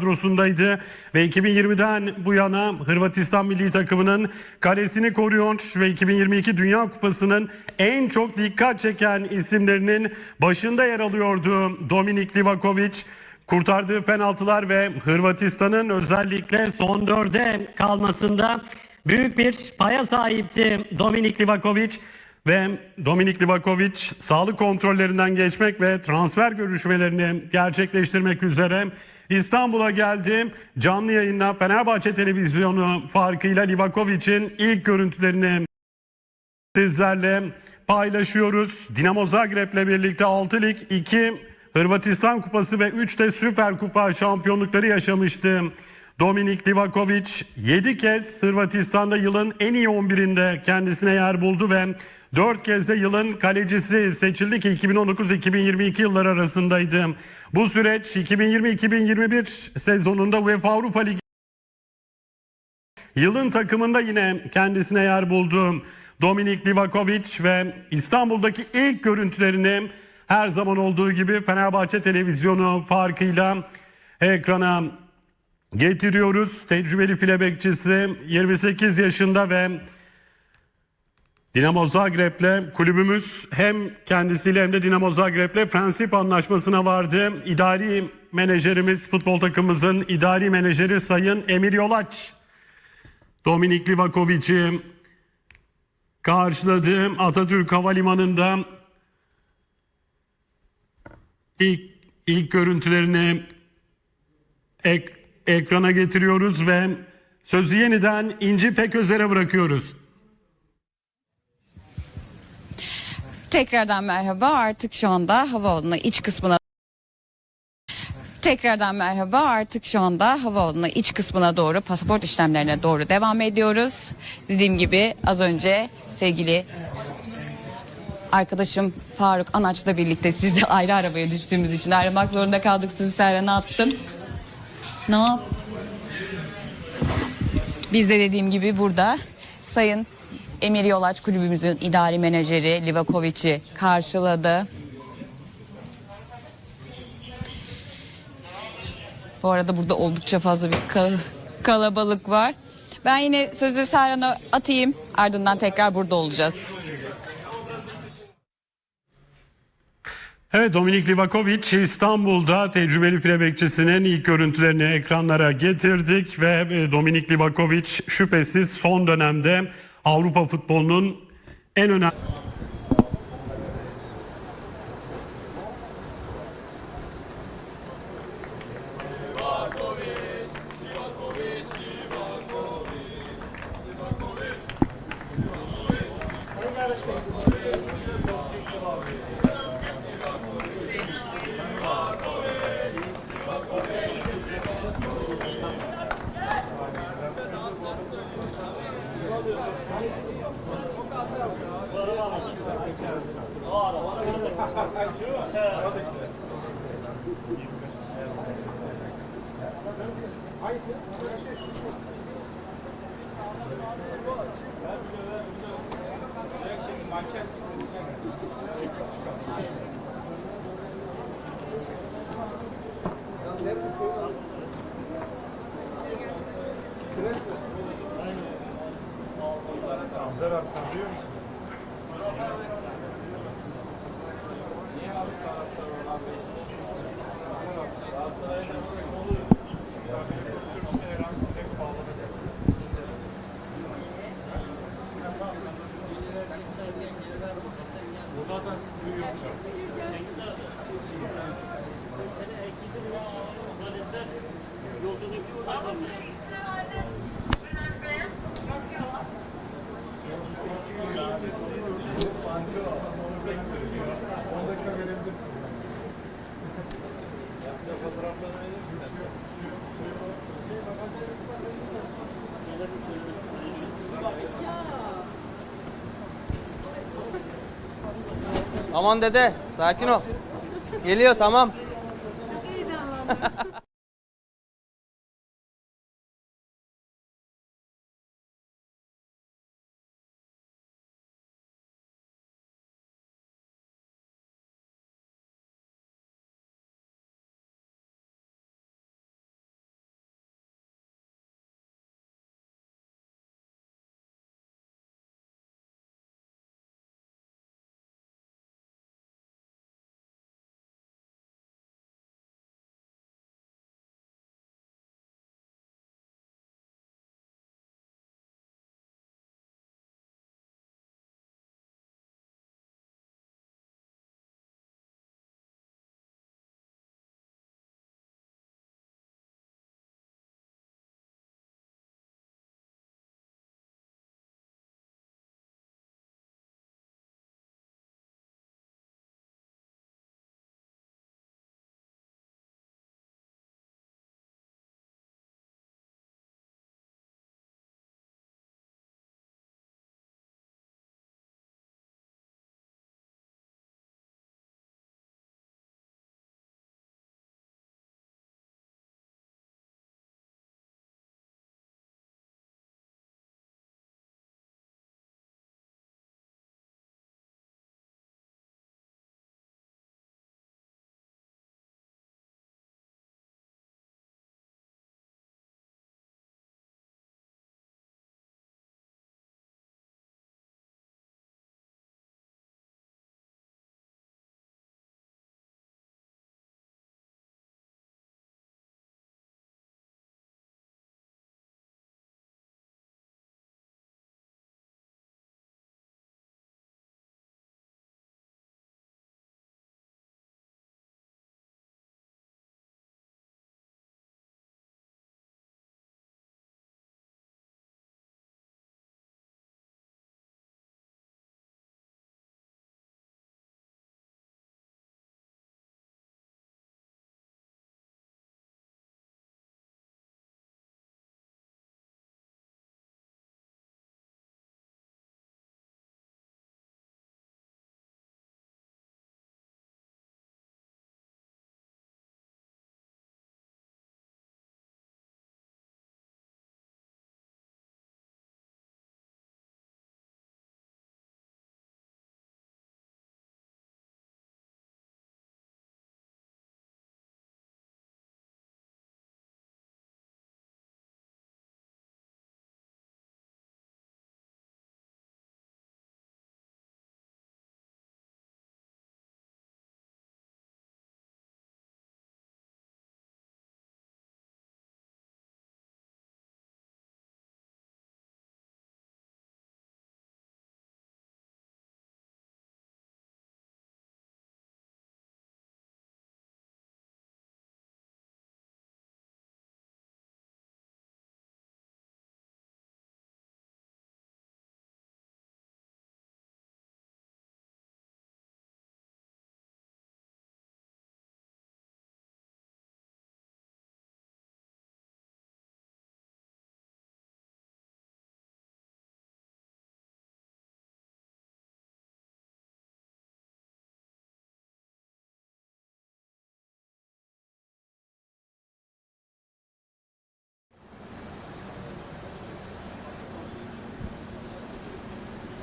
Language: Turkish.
kadrosundaydı ve 2020'den bu yana Hırvatistan milli takımının kalesini koruyor ve 2022 Dünya Kupası'nın en çok dikkat çeken isimlerinin başında yer alıyordu Dominik Livakovic. Kurtardığı penaltılar ve Hırvatistan'ın özellikle son dörde kalmasında büyük bir paya sahipti Dominik Livakovic. Ve Dominik Livakovic sağlık kontrollerinden geçmek ve transfer görüşmelerini gerçekleştirmek üzere İstanbul'a geldi. Canlı yayınla Fenerbahçe Televizyonu farkıyla Livakovic'in ilk görüntülerini sizlerle paylaşıyoruz. Dinamo Zagreb'le birlikte 6 lig, 2 Hırvatistan Kupası ve 3 de Süper Kupa şampiyonlukları yaşamıştı. Dominik Livakovic 7 kez Hırvatistan'da yılın en iyi 11'inde kendisine yer buldu ve 4 kez de yılın kalecisi seçildi ki 2019-2022 yılları arasındaydı. Bu süreç 2020-2021 sezonunda UEFA Avrupa Ligi Yılın takımında yine kendisine yer buldu Dominik Livakovic ve İstanbul'daki ilk görüntülerini her zaman olduğu gibi Fenerbahçe Televizyonu farkıyla ekrana getiriyoruz. Tecrübeli file bekçisi 28 yaşında ve Dinamo Zagreb'le kulübümüz hem kendisiyle hem de Dinamo Zagreb'le prensip anlaşmasına vardı. İdari menajerimiz, futbol takımımızın idari menajeri Sayın Emir Yolaç Dominik Livakovic'i karşıladı. Atatürk Havalimanı'nda ilk, ilk görüntülerini ek, ekrana getiriyoruz ve sözü yeniden İnci Peközer'e bırakıyoruz. Tekrardan merhaba. Artık şu anda havaalanına iç kısmına Tekrardan merhaba. Artık şu anda havaalanına iç kısmına doğru pasaport işlemlerine doğru devam ediyoruz. Dediğim gibi az önce sevgili arkadaşım Faruk Anaç'la birlikte siz de ayrı arabaya düştüğümüz için ayrılmak zorunda kaldık. Sözlerle ne yaptım? Ne yap? Biz de dediğim gibi burada Sayın Emir Yolaç kulübümüzün idari menajeri Livakovic'i karşıladı. Bu arada burada oldukça fazla bir kal- kalabalık var. Ben yine sözü Serhan'a atayım. Ardından tekrar burada olacağız. Evet Dominik Livakovic İstanbul'da tecrübeli file bekçisinin ilk görüntülerini ekranlara getirdik ve e, Dominik Livakovic şüphesiz son dönemde Avrupa futbolunun en önemli Güzel abi sen duyuyor musun? O Aman dede sakin ol. Geliyor tamam. Heyecanlandım.